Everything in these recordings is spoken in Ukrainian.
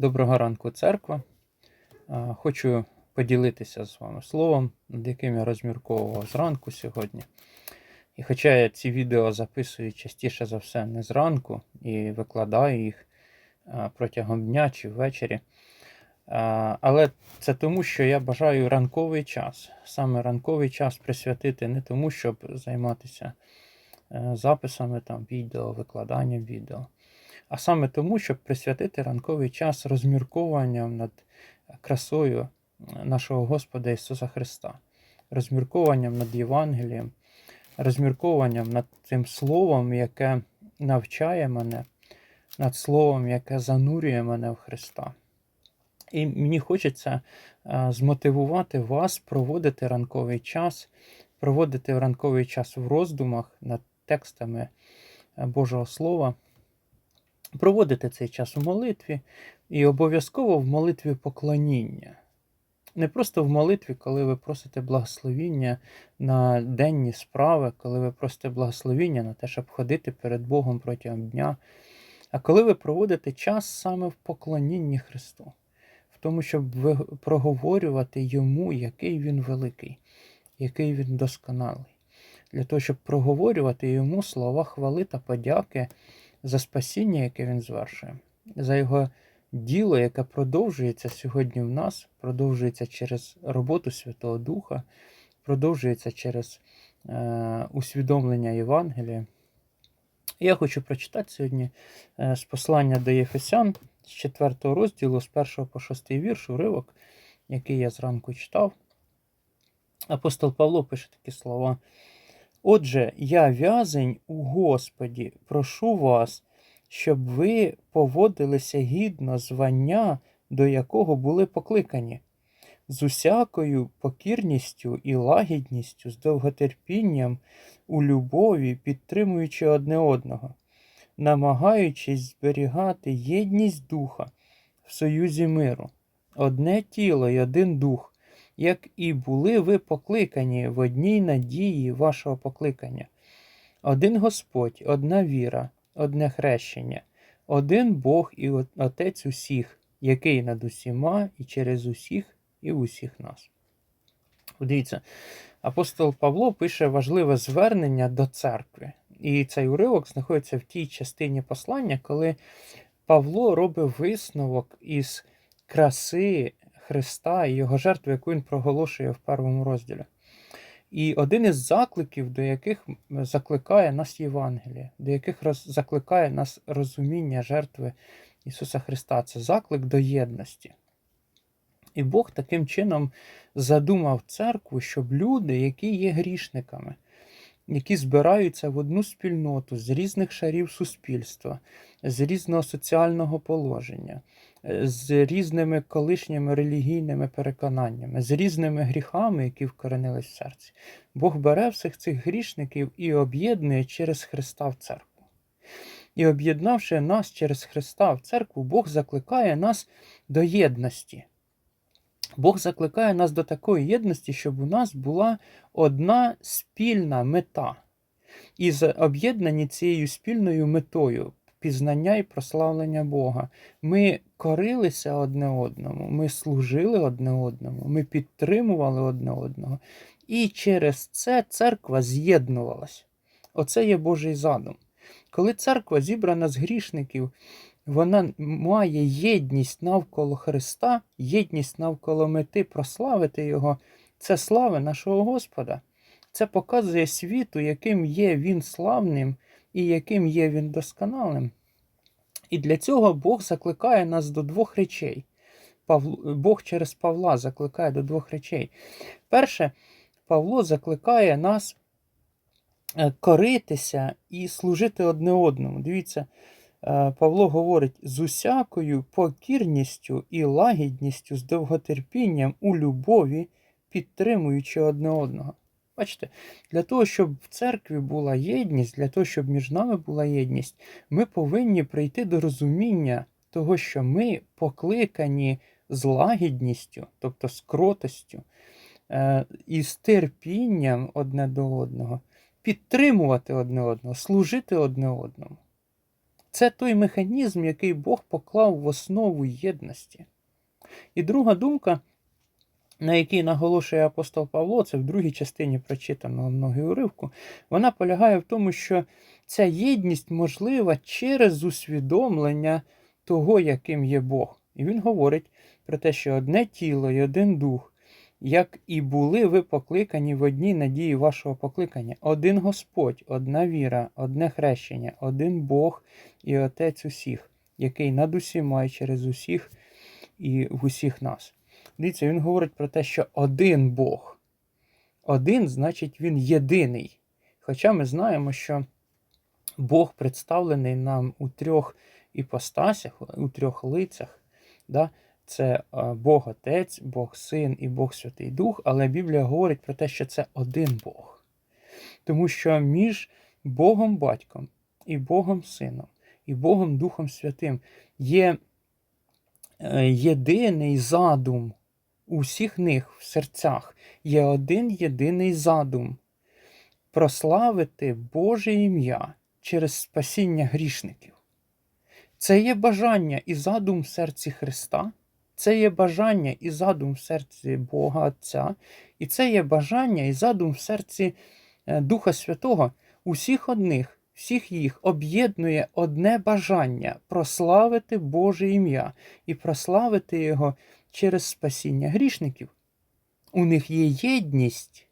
Доброго ранку, церква. Хочу поділитися з вами словом, над яким я розмірковував зранку сьогодні. І хоча я ці відео записую частіше за все не зранку і викладаю їх протягом дня чи ввечері. Але це тому, що я бажаю ранковий час. Саме ранковий час присвятити не тому, щоб займатися е, записами там, відео, викладанням відео а саме тому, щоб присвятити ранковий час розмірковуванням над красою нашого Господа Ісуса Христа, розмірковуванням над Євангелієм, розмірковуванням над тим Словом, яке навчає мене, над Словом, яке занурює мене в Христа. І мені хочеться змотивувати вас проводити ранковий час, проводити ранковий час в роздумах над текстами е, Божого Слова проводити цей час у молитві і обов'язково в молитві поклоніння. Не просто в молитві, коли ви просите благословіння на денні справи, коли ви просите благословіння на те, щоб ходити перед Богом протягом дня, а коли ви проводите час саме в поклонінні Христу, в тому, щоб проговорювати Йому, який Він великий, який Він досконалий, для того, щоб проговорювати йому слова хвали та подяки за спасіння, яке він звершує, за його діло, яке продовжується сьогодні в нас, продовжується через роботу Святого Духа, продовжується через е, усвідомлення Євангелія. Я хочу прочитати сьогодні е, з послання до Єфесян з 4 розділу, з 1 по 6 вірш, уривок, який я зранку читав. Апостол Павло пише такі слова. Отже, я в'язень у Господі, прошу вас, щоб ви поводилися гідно звання, до якого були покликані, з усякою покірністю і лагідністю, з довготерпінням, у любові, підтримуючи одне одного, намагаючись зберігати єдність духа в союзі миру, одне тіло й один дух як і були ви покликані в одній надії вашого покликання. Один Господь, одна віра, одне хрещення, один Бог і Отець усіх, який над усіма і через усіх і усіх нас. Дивіться, апостол Павло пише важливе звернення до церкви. І цей уривок знаходиться в тій частині послання, коли Павло робить висновок із краси Христа і Його жертву, яку він проголошує в першому розділі. І один із закликів, до яких закликає нас Євангеліє, до яких роз, закликає нас розуміння жертви Ісуса Христа, це заклик до єдності. І Бог таким чином задумав церкву, щоб люди, які є грішниками, які збираються в одну спільноту з різних шарів суспільства, з різного соціального положення, з різними колишніми релігійними переконаннями, з різними гріхами, які вкоренились в серці. Бог бере всіх цих грішників і об'єднує через Христа в церкву. І об'єднавши нас через Христа в церкву, Бог закликає нас до єдності. Бог закликає нас до такої єдності, щоб у нас була одна спільна мета. І об'єднані цією спільною метою пізнання і прославлення Бога. Ми корилися одне одному, ми служили одне одному, ми підтримували одне одного. І через це церква з'єднувалась. Оце є Божий задум. Коли церква зібрана з грішників, вона має єдність навколо Христа, єдність навколо мети прославити Його. Це слава нашого Господа. Це показує світу, яким є Він славним і яким є Він досконалим. І для цього Бог закликає нас до двох речей. Бог через Павла закликає до двох речей. Перше, Павло закликає нас е, коритися і служити одне одному. Дивіться, е, Павло говорить з усякою покірністю і лагідністю, з довготерпінням у любові, підтримуючи одне одного. Бачите, для того, щоб в церкві була єдність, для того, щоб між нами була єдність, ми повинні прийти до розуміння того, що ми покликані з лагідністю, тобто з кротостю, е, і з терпінням одне до одного, підтримувати одне одного, служити одне одному. Це той механізм, який Бог поклав в основу єдності. І друга думка, на якій наголошує апостол Павло, це в другій частині прочитаного многі уривку, вона полягає в тому, що ця єдність можлива через усвідомлення того, яким є Бог. І він говорить про те, що одне тіло і один дух, як і були ви покликані в одній надії вашого покликання. Один Господь, одна віра, одне хрещення, один Бог і Отець усіх, який над усіма і через усіх і в усіх нас. Дивіться, він говорить про те, що один Бог. Один, значить, він єдиний. Хоча ми знаємо, що Бог представлений нам у трьох іпостасях, у трьох лицях. Да? Це е, Бог Отець, Бог Син і Бог Святий Дух, але Біблія говорить про те, що це один Бог. Тому що між Богом Батьком і Богом Сином і Богом Духом Святим є е, єдиний задум у всіх них в серцях, є один єдиний задум прославити Боже ім'я через спасіння грішників. Це є бажання і задум в серці Христа, це є бажання і задум в серці Бога Отця, і це є бажання і задум в серці е, Духа Святого, усіх одних, всіх їх об'єднує одне бажання прославити Боже ім'я і прославити Його через спасіння грішників. У них є єдність,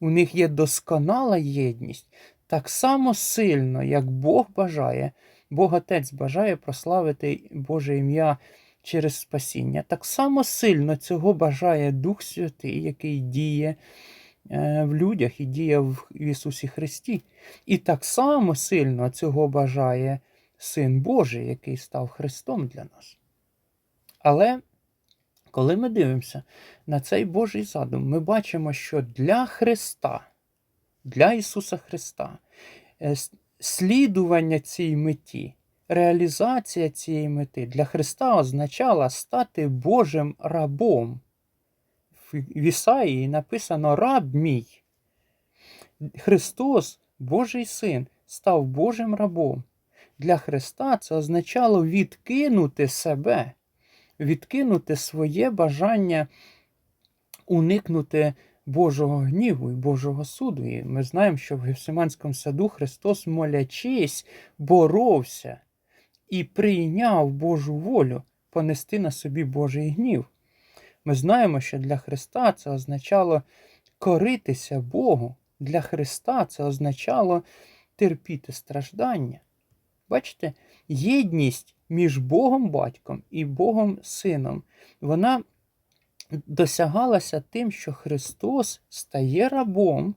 у них є досконала єдність, так само сильно, як Бог бажає, Бог Отець бажає прославити Боже ім'я через спасіння. Так само сильно цього бажає Дух Святий, який діє е, в людях і діє в Ісусі Христі. І так само сильно цього бажає Син Божий, який став Христом для нас. Але коли ми дивимося на цей Божий задум, ми бачимо, що для Христа, для Ісуса Христа, е, слідування цій меті, реалізація цієї мети для Христа означала стати Божим рабом. В Ісаїї написано раб мій. Христос, Божий Син, став Божим рабом. Для Христа це означало відкинути себе, відкинути своє бажання уникнути Божого гніву і Божого суду. І ми знаємо, що в Гефсиманському саду Христос, молячись, боровся і прийняв Божу волю понести на собі Божий гнів. Ми знаємо, що для Христа це означало коритися Богу. Для Христа це означало терпіти страждання. Бачите, єдність між Богом Батьком і Богом Сином, вона досягалася тим, що Христос стає рабом,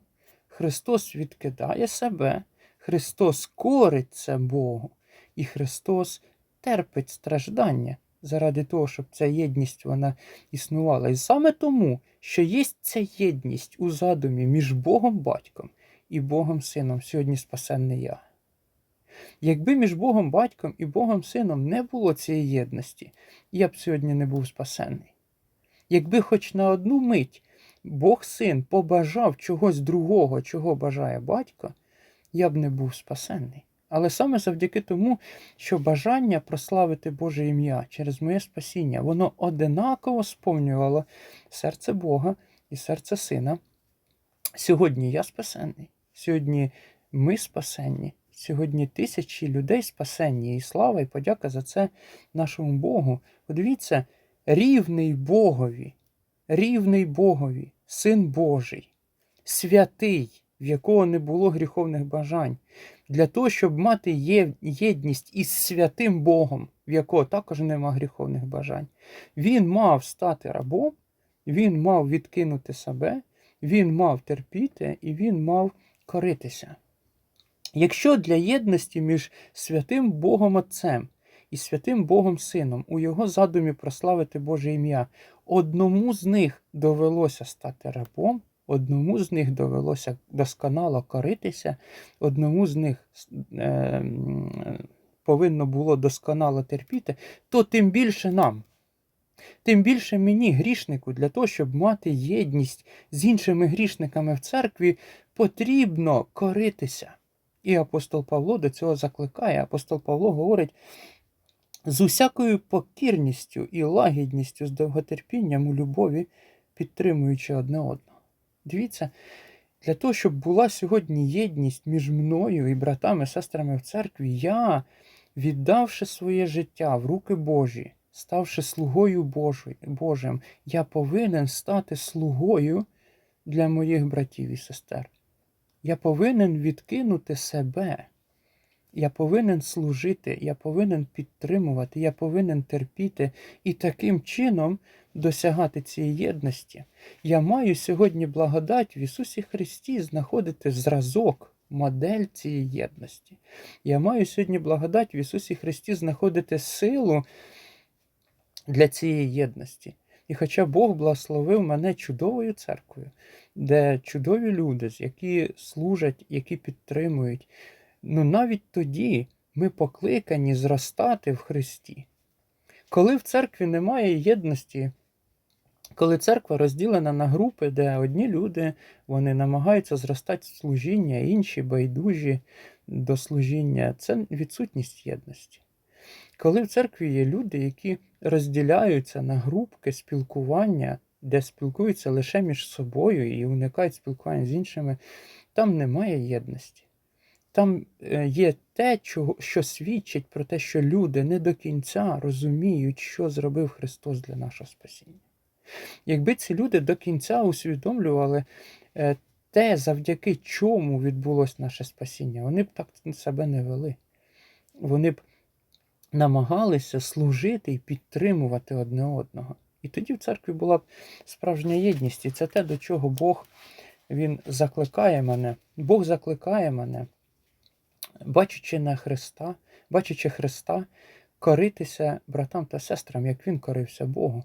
Христос відкидає себе, Христос кориться Богу, і Христос терпить страждання заради того, щоб ця єдність вона існувала. І саме тому, що є ця єдність у задумі між Богом Батьком і Богом Сином, сьогодні спасенний я. Якби між Богом Батьком і Богом Сином не було цієї єдності, я б сьогодні не був спасенний. Якби хоч на одну мить Бог син побажав чогось другого, чого бажає батько, я б не був спасенний. Але саме завдяки тому, що бажання прославити Боже ім'я через моє спасіння, воно одинаково сповнювало серце Бога і серце Сина. Сьогодні я спасенний, сьогодні ми спасенні, сьогодні тисячі людей спасенні. І слава і подяка за це нашому Богу. Подивіться, рівний Богові, рівний Богові, Син Божий, святий, в якого не було гріховних бажань, для того, щоб мати єдність із святим Богом, в якого також нема гріховних бажань. Він мав стати рабом, він мав відкинути себе, він мав терпіти і він мав коритися. Якщо для єдності між святим Богом Отцем і святим Богом Сином у його задумі прославити Боже ім'я, одному з них довелося стати рабом, одному з них довелося досконало коритися, одному з них е, повинно було досконало терпіти, то тим більше нам. Тим більше мені, грішнику, для того, щоб мати єдність з іншими грішниками в церкві, потрібно коритися. І апостол Павло до цього закликає. Апостол Павло говорить з усякою покірністю і лагідністю, з довготерпінням у любові, підтримуючи одне одного. Дивіться, для того, щоб була сьогодні єдність між мною і братами, сестрами в церкві, я, віддавши своє життя в руки Божі, ставши слугою Божим, я повинен стати слугою для моїх братів і сестер. Я повинен відкинути себе. Я повинен служити, я повинен підтримувати, я повинен терпіти і таким чином досягати цієї єдності. Я маю сьогодні благодать в Ісусі Христі знаходити зразок, модель цієї єдності. Я маю сьогодні благодать в Ісусі Христі знаходити силу для цієї єдності. І хоча Бог благословив мене чудовою церквою, де чудові люди, які служать, які підтримують, ну навіть тоді ми покликані зростати в Христі. Коли в церкві немає єдності, коли церква розділена на групи, де одні люди вони намагаються зростати в служіння, інші байдужі до служіння, це відсутність єдності. Коли в церкві є люди, які розділяються на групки спілкування, де спілкуються лише між собою і уникають спілкування з іншими, там немає єдності. Там е, є те, що свідчить про те, що люди не до кінця розуміють, що зробив Христос для нашого спасіння. Якби ці люди до кінця усвідомлювали е, те, завдяки чому відбулось наше спасіння, вони б так себе не вели. Вони б намагалися служити і підтримувати одне одного. І тоді в церкві була б справжня єдність. І це те, до чого Бог Він закликає мене. Бог закликає мене, бачачи на Христа, бачачи Христа, коритися братам та сестрам, як Він корився Богу.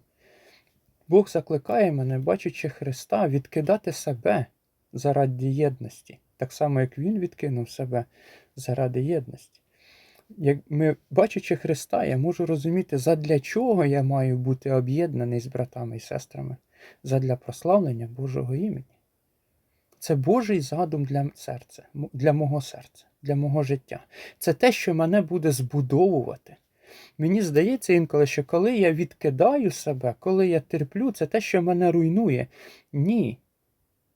Бог закликає мене, бачачи Христа, відкидати себе заради єдності, так само, як Він відкинув себе заради єдності. Як ми, бачачи Христа, я можу розуміти, задля чого я маю бути об'єднаний з братами і сестрами, задля прославлення Божого імені. Це Божий задум для серця, для мого серця, для мого життя. Це те, що мене буде збудовувати. Мені здається інколи, що коли я відкидаю себе, коли я терплю, це те, що мене руйнує. Ні.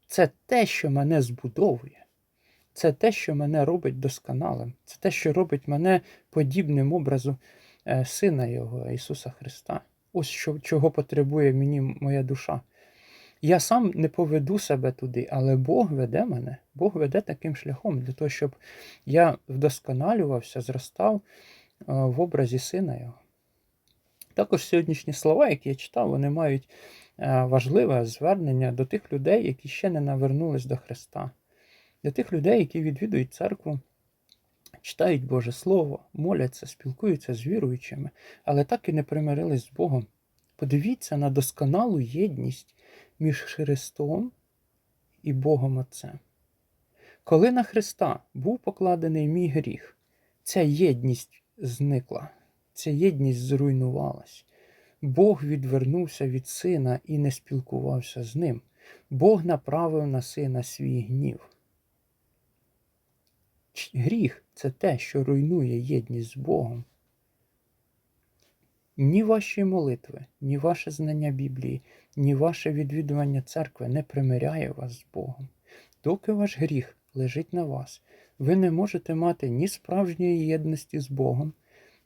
Це те, що мене збудовує. Це те, що мене робить досконалим. Це те, що робить мене подібним образу е, Сина Його, Ісуса Христа. Ось що, чого потребує мені моя душа. Я сам не поведу себе туди, але Бог веде мене, Бог веде таким шляхом для того, щоб я вдосконалювався, зростав е, в образі Сина Його. Також сьогоднішні слова, які я читав, вони мають е, важливе звернення до тих людей, які ще не навернулись до Христа для тих людей, які відвідують церкву, читають Боже Слово, моляться, спілкуються з віруючими, але так і не примирились з Богом. Подивіться на досконалу єдність між Христом і Богом Отцем. Коли на Христа був покладений мій гріх, ця єдність зникла, ця єдність зруйнувалась. Бог відвернувся від сина і не спілкувався з ним. Бог направив на сина свій гнів. Гріх це те, що руйнує єдність з Богом. Ні ваші молитви, ні ваше знання Біблії, ні ваше відвідування церкви не примиряє вас з Богом. Доки ваш гріх лежить на вас, ви не можете мати ні справжньої єдності з Богом,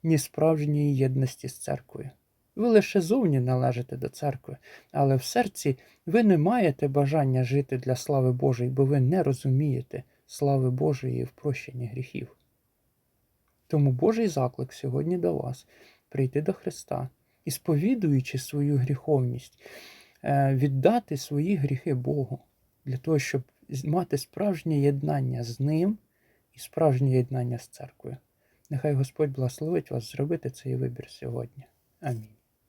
ні справжньої єдності з церквою. Ви лише зовні належите до церкви, але в серці ви не маєте бажання жити для слави Божої, бо ви не розумієте слави Божої в прощенні гріхів. Тому Божий заклик сьогодні до вас прийти до Христа і, сповідуючи свою гріховність, е, віддати свої гріхи Богу для того, щоб мати справжнє єднання з Ним і справжнє єднання з церквою. Нехай Господь благословить вас зробити цей вибір сьогодні. Амінь.